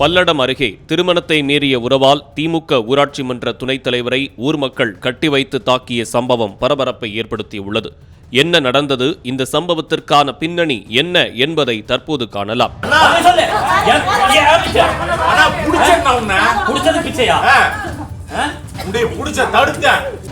பல்லடம் அருகே திருமணத்தை மீறிய உறவால் திமுக ஊராட்சி மன்ற துணைத் தலைவரை ஊர் மக்கள் கட்டி வைத்து தாக்கிய சம்பவம் பரபரப்பை ஏற்படுத்தியுள்ளது. என்ன நடந்தது? இந்த சம்பவத்திற்கான பின்னணி என்ன என்பதை தற்போது காணலாம்.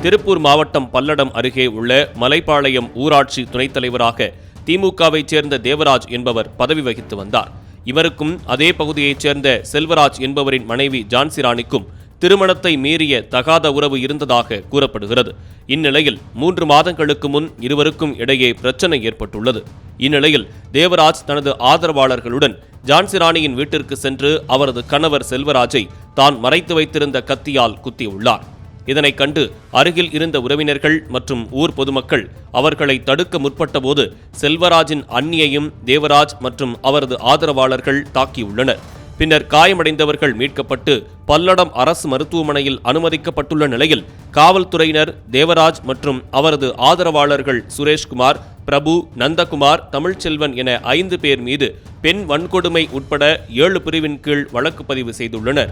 திருப்பூர் மாவட்டம் பல்லடம் அருகே உள்ள மலைப்பாளையம் ஊராட்சி துணைத் தலைவராக திமுகவைச் சேர்ந்த தேவராஜ் என்பவர் பதவி வகித்து வந்தார். இவருக்கும் அதே பகுதியைச் சேர்ந்த செல்வராஜ் என்பவரின் மனைவி ஜான்சி ராணிக்கும் திருமணத்தை மீறிய தகாத உறவு இருந்ததாக கூறப்படுகிறது. இந்நிலையில் மூன்று மாதங்களுக்கு முன் இருவருக்கும் இடையே பிரச்சனை ஏற்பட்டுள்ளது. இந்நிலையில் தேவராஜ் தனது ஆதரவாளர்களுடன் ஜான்சி ராணியின் வீட்டிற்கு சென்று அவரது கணவர் செல்வராஜை தான் மறைத்து வைத்திருந்த கத்தியால் குத்தியுள்ளார். இதனைக் கண்டு அருகில் இருந்த உறவினர்கள் மற்றும் ஊர் பொதுமக்கள் அவர்களை தடுக்க முற்பட்டபோது செல்வராஜின் அன்னியையும் தேவராஜ் மற்றும் அவரது ஆதரவாளர்கள் தாக்கியுள்ளனர். பின்னர் காயமடைந்தவர்கள் மீட்கப்பட்டு பல்லடம் அரசு மருத்துவமனையில் அனுமதிக்கப்பட்டுள்ள நிலையில் காவல்துறையினர் தேவராஜ் மற்றும் அவரது ஆதரவாளர்கள் சுரேஷ்குமார் பிரபு நந்தகுமார் தமிழ்ச்செல்வன் என ஐந்து பேர் மீது பெண் வன்கொடுமை உட்பட ஏழு பிரிவின் கீழ் வழக்கு பதிவு செய்துள்ளனர்.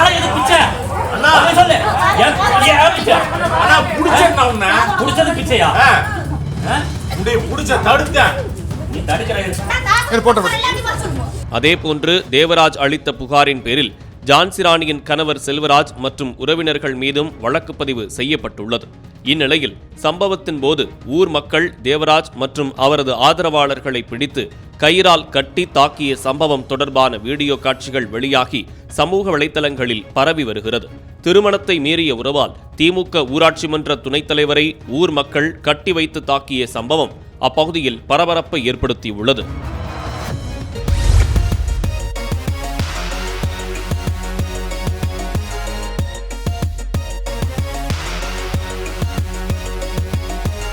அதே போன்று பிச்சையா புடிச்ச தடுத்தேன் நீ தடுக்கிற அதேபோன்று தேவராஜ் அளித்த புகாரின் பேரில் ஜான்சி ராணியின் கணவர் செல்வராஜ் மற்றும் உறவினர்கள் மீதும் வழக்கு பதிவு செய்யப்பட்டுள்ளது. இந்நிலையில் சம்பவத்தின் போது ஊர் மக்கள் தேவராஜ் மற்றும் அவரது ஆதரவாளர்களை பிடித்து கயிறால் கட்டி தாக்கிய சம்பவம் தொடர்பான வீடியோ காட்சிகள் வெளியாகி சமூக வலைதளங்களில் பரவி வருகிறது. திருமணத்தை மீறிய உறவால் திமுக ஊராட்சி மன்ற துணைத் தலைவரை ஊர் மக்கள் கட்டி வைத்து தாக்கிய சம்பவம் அப்பகுதியில் பரபரப்பை ஏற்படுத்தியுள்ளது.